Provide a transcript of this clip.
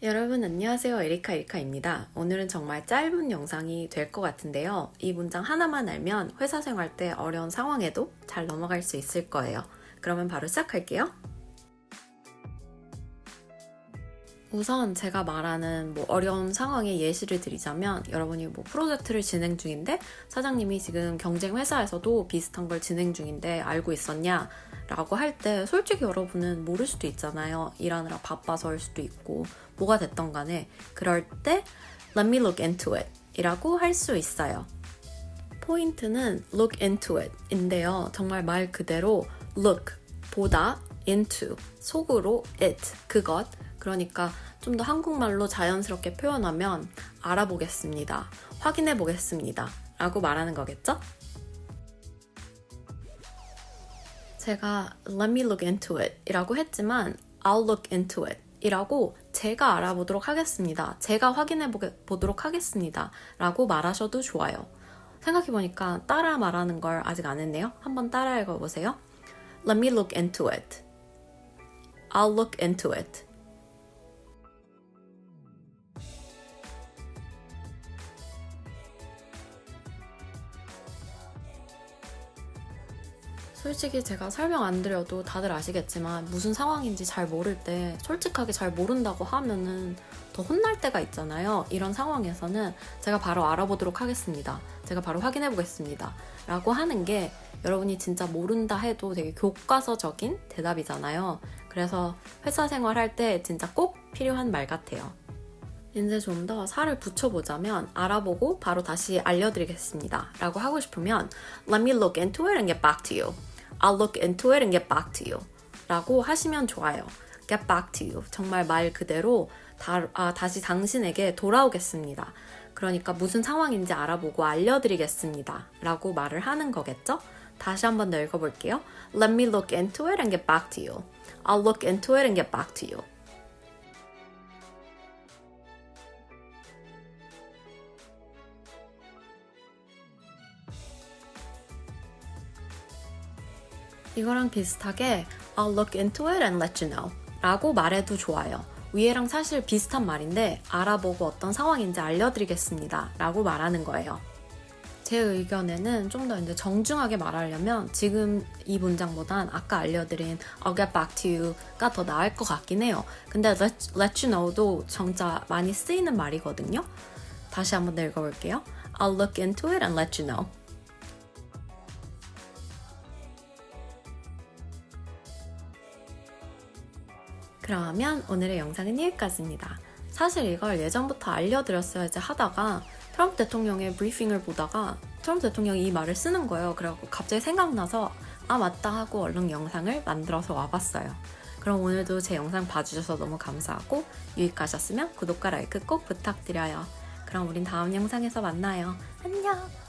여러분 안녕하세요. 에리카 에리카입니다. 오늘은 정말 짧은 영상이 될 것 같은데요. 이 문장 하나만 알면 회사 생활 때 어려운 상황에도 잘 넘어갈 수 있을 거예요. 그러면 바로 시작할게요. 우선 제가 말하는 뭐 어려운 상황의 예시를 드리자면 여러분이 뭐 프로젝트를 진행 중인데 사장님이 지금 경쟁 회사에서도 비슷한 걸 진행 중인데 알고 있었냐? 라고 할 때 솔직히 여러분은 모를 수도 있잖아요. 일하느라 바빠서일 수도 있고 뭐가 됐던 간에 그럴 때 let me look into it 이라고 할 수 있어요. 포인트는 look into it 인데요. 정말 말 그대로 look 보다 into 속으로 it 그것 그러니까 좀 더 한국말로 자연스럽게 표현하면 알아보겠습니다. 확인해 보겠습니다. 라고 말하는 거겠죠? 제가 let me look into it 이라고 했지만 I'll look into it 이라고 제가 알아보도록 하겠습니다. 제가 확인해 보도록 하겠습니다. 라고 말하셔도 좋아요. 생각해보니까 따라 말하는 걸 아직 안 했네요. 한번 따라 읽어보세요. Let me look into it. I'll look into it. 솔직히 제가 설명 안 드려도 다들 아시겠지만 무슨 상황인지 잘 모를 때 솔직하게 잘 모른다고 하면은 더 혼날 때가 있잖아요. 이런 상황에서는 제가 바로 알아보도록 하겠습니다. 제가 바로 확인해 보겠습니다. 라고 하는 게 여러분이 진짜 모른다 해도 되게 교과서적인 대답이잖아요. 그래서 회사 생활할 때 진짜 꼭 필요한 말 같아요. 이제 좀 더 살을 붙여보자면 알아보고 바로 다시 알려드리겠습니다. 라고 하고 싶으면 Let me look into it and get back to you. I'll look into it and get back to you. 라고 하시면 좋아요. get back to you. 정말 말 그대로 다, 아, 다시 당신에게 돌아오겠습니다. 그러니까 무슨 상황인지 알아보고 알려드리겠습니다. 라고 말을 하는 거겠죠? 다시 한번 더 읽어볼게요. Let me look into it and get back to you. I'll look into it and get back to you. 이거랑 비슷하게 I'll look into it and let you know 라고 말해도 좋아요. 위에랑 사실 비슷한 말인데 알아보고 어떤 상황인지 알려드리겠습니다 라고 말하는 거예요. 제 의견에는 좀 더 이제 정중하게 말하려면 지금 이 문장보단 아까 알려드린 I'll get back to you가 더 나을 것 같긴 해요. 근데 let, let you know도 정자 많이 쓰이는 말이거든요. 다시 한번 더 읽어볼게요. I'll look into it and let you know. 그러면 오늘의 영상은 여기까지입니다. 사실 이걸 예전부터 알려드렸어야지 하다가 트럼프 대통령의 브리핑을 보다가 트럼프 대통령이 이 말을 쓰는 거예요. 그래갖고 갑자기 생각나서 아 맞다 하고 얼른 영상을 만들어서 와봤어요. 그럼 오늘도 제 영상 봐주셔서 너무 감사하고 유익하셨으면 구독과 라이크 꼭 부탁드려요. 그럼 우린 다음 영상에서 만나요. 안녕!